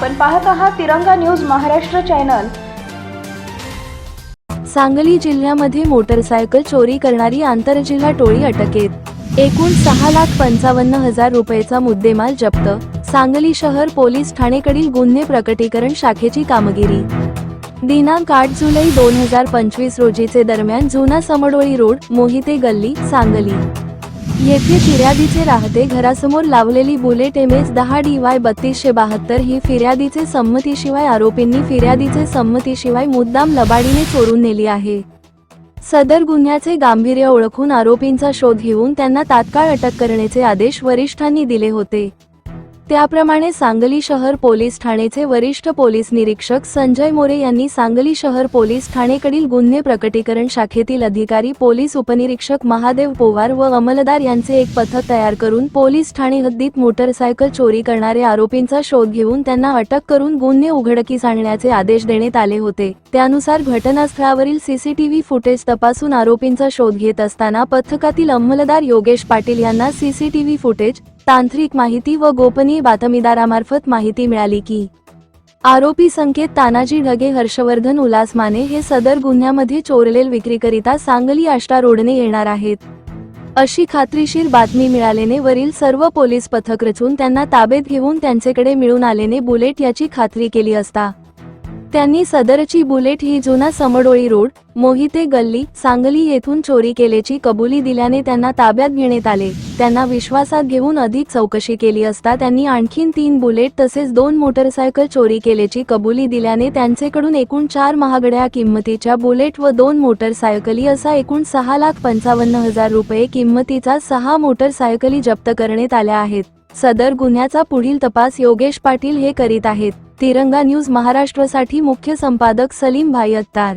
आपण पाहत आहात तिरंगा न्यूज महाराष्ट्र चॅनल. सांगली जिल्ह्यामध्ये मोटरसायकल चोरी करणारी आंतरजिल्हा टोळी अटकेत. एकूण सहा लाख पंचावन्न हजार रुपयेचा मुद्देमाल जप्त. सांगली शहर पोलीस ठाणेकडील गुन्हे प्रकटीकरण शाखेची कामगिरी. दिनांक आठ जुलै दोन हजार पंचवीस रोजीचे दरम्यान जुना समडोळी रोड मोहिते गल्ली सांगली. येथे फिर्यादीचे राहते घरासमोर लावलेली बुलेट एम एस दहा डी वाय बत्तीसशे बहात्तर ही फिर्यादीचे संमतीशिवाय आरोपींनी फिर्यादीचे संमतीशिवाय मुद्दाम लबाडीने चोरून नेली आहे. सदर गुन्ह्याचे गांभीर्य ओळखून आरोपींचा शोध घेऊन त्यांना तात्काळ अटक करण्याचे आदेश वरिष्ठांनी दिले होते. त्याप्रमाणे सांगली शहर पोलीस ठाणेचे वरिष्ठ पोलीस निरीक्षक संजय मोरे यांनी सांगली शहर पोलीस ठाणेकडील गुन्हे प्रकटीकरण शाखेतील अधिकारी पोलीस उपनिरीक्षक महादेव पोवार व अंमलदार यांचे एक पथक तयार करून पोलीस ठाणे हद्दीत मोटरसायकल चोरी करणारे आरोपींचा शोध घेऊन त्यांना अटक करून गुन्हे उघडकीस आणण्याचे आदेश देण्यात आले होते. त्यानुसार घटनास्थळावरील सीसीटीव्ही फुटेज तपासून आरोपींचा शोध घेत असताना पथकातील अंमलदार योगेश पाटील यांना सीसीटीव्ही फुटेज तांत्रिक माहिती व गोपनीय बातमीदारामार्फत माहिती मिळाली की आरोपी संकेत तानाजी ढगे हर्षवर्धन उल्हास माने हे सदर गुन्ह्यामध्ये चोरलेल विक्रीकरिता सांगली आष्टा रोडने येणार आहेत. अशी खात्रीशीर बातमी मिळाल्याने वरील सर्व पोलीस पथक रचून त्यांना ताब्यात घेऊन त्यांचेकडे मिळून आलेने बुलेट याची खात्री केली असता त्यांनी सदरची बुलेट ही जुना समडोळी रोड मोहिते गल्ली सांगली येथून चोरी केल्याची कबुली दिल्याने त्यांना ताब्यात घेण्यात आले. त्यांना विश्वासात घेऊन अधिक चौकशी केली असता त्यांनी आणखीन तीन बुलेट तसेच दोन मोटरसायकल चोरी केल्याची कबुली दिल्याने त्यांचेकडून एकूण चार महागड्या किंमतीच्या बुलेट व दोन मोटरसायकली असा एकूण सहा लाख पंचावन्न हजार रुपये किंमतीचा सहा मोटरसायकली जप्त करण्यात आल्या आहेत. सदर गुन्ह्याचा पुढील तपास योगेश पाटील हे करीत आहेत. तिरंगा न्यूज महाराष्ट्रसाठी मुख्य संपादक सलीम भाई अत्तार.